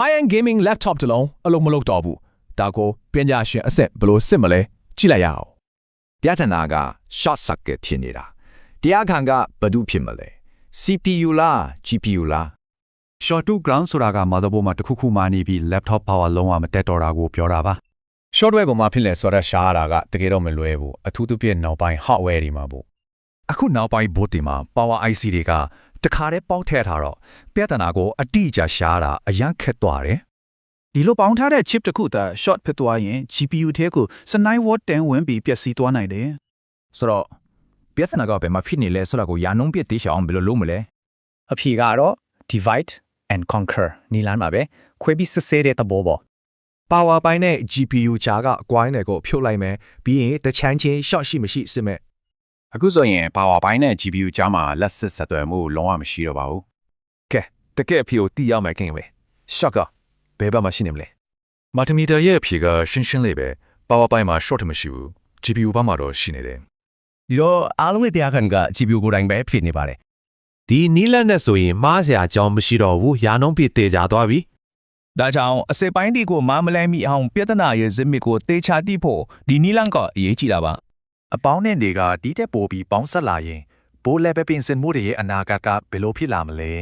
high end gaming laptop တစ်လုံးအလုံးမလုံးတော့ဘူးဒါကိုပညာရှင်အဆက်ဘယ်လို့စစ်မလဲကြည့်လိုက်ရအောင်ပြဿနာက short circuit ဖြစ်နေတာတရားခံကဘယ်သူဖြစ်မလဲ CPU လား GPU လား short to ground ဆိုတာက motherboard မှာတစ်ခုခုမှနေပြီး laptop power လုံးဝမတက်တော့တာကိုပြောတာပါ shortware ပေါ်မှာဖြစ်လဲဆိုတော့ရှားတာကတကယ်တော့မလွယ်ဘူးအထူးသဖြင့်နောက်ပိုင်း hardware တွေမှာပေါ့အခုနောက်ပိုင်း board တွေမှာ power IC တွေက တခါတည်းပေါက်ထည့်ထားတော့ပြဿနာကိုအတိအကျရှားတာအရန်ခက်သွားတယ်ဒီလိုပေါင်းထားတဲ့ chip တစ်ခုသာ short ဖြစ်သွားရင် GPU ထဲကို9 watt တန်ဝင်ပြီးပျက်စီးသွားနိုင်တယ်ဆိုတော့ပြဿနာကဘယ်မှာဖြစ်နေလဲဆိုတာကိုရာနှုန်းပြည့်သိချအောင်ဘယ်လိုလုပ်မလဲအဖြေကတော့ divide and conquer နီလန်းပါပဲခွဲပြီးစစ်ဆေးတဲ့သဘောပေါ့ power ပိုင်းနဲ့ GPU ကြားကအကွိုင်းတွေကိုဖြုတ်လိုက်မယ်ပြီးရင်တချမ်းချင်း short ရှိမရှိစစ်မဲ့ အခုဆိုရင် power ပိုင်းနဲ့ GPU ကြားမှာလက်စစ်ဆက်သွယ်မှုလုံးဝမရှိတော့ပါဘူးကဲတကယ်အဖြေကိုသိရမယ်ခင်ဗျ shock ကဘယ်ဘက်မှာရှိနေမလဲ multimeter ရဲ့အဖြေကရှင်းရှင်းလေးပဲ power ပိုင်းမှာ short မရှိဘူး GPU ဘက်မှာတော့ရှိနေတယ်ဒီတော့အားလုံးရဲ့တရားခံက GPU ကိုယ်တိုင်ပဲဖြစ်နေပါတယ်ဒီနီးလက်နဲ့ဆိုရင်မားစရာအကြောင်းမရှိတော့ဘူးရာနှုန်းပြည့်တေချာသွားပြီဒါကြောင့်အစိပ်ပိုင်းတွေကိုမမလဲမိအောင်ပြဿနာရဲ့ဇစ်မစ်ကိုတေချာတိဖို့ဒီနီလန်ကအရေးကြီးတာပါ အပေါင်းနဲ့တွေကဒီတက်ပိုပြီးပေါင်းဆက်လာရင်ဘိုးလည်းပဲပြင်ဆင်မှုတွေရဲ့အနာဂတ်ကဘယ်လိုဖြစ်လာမလဲ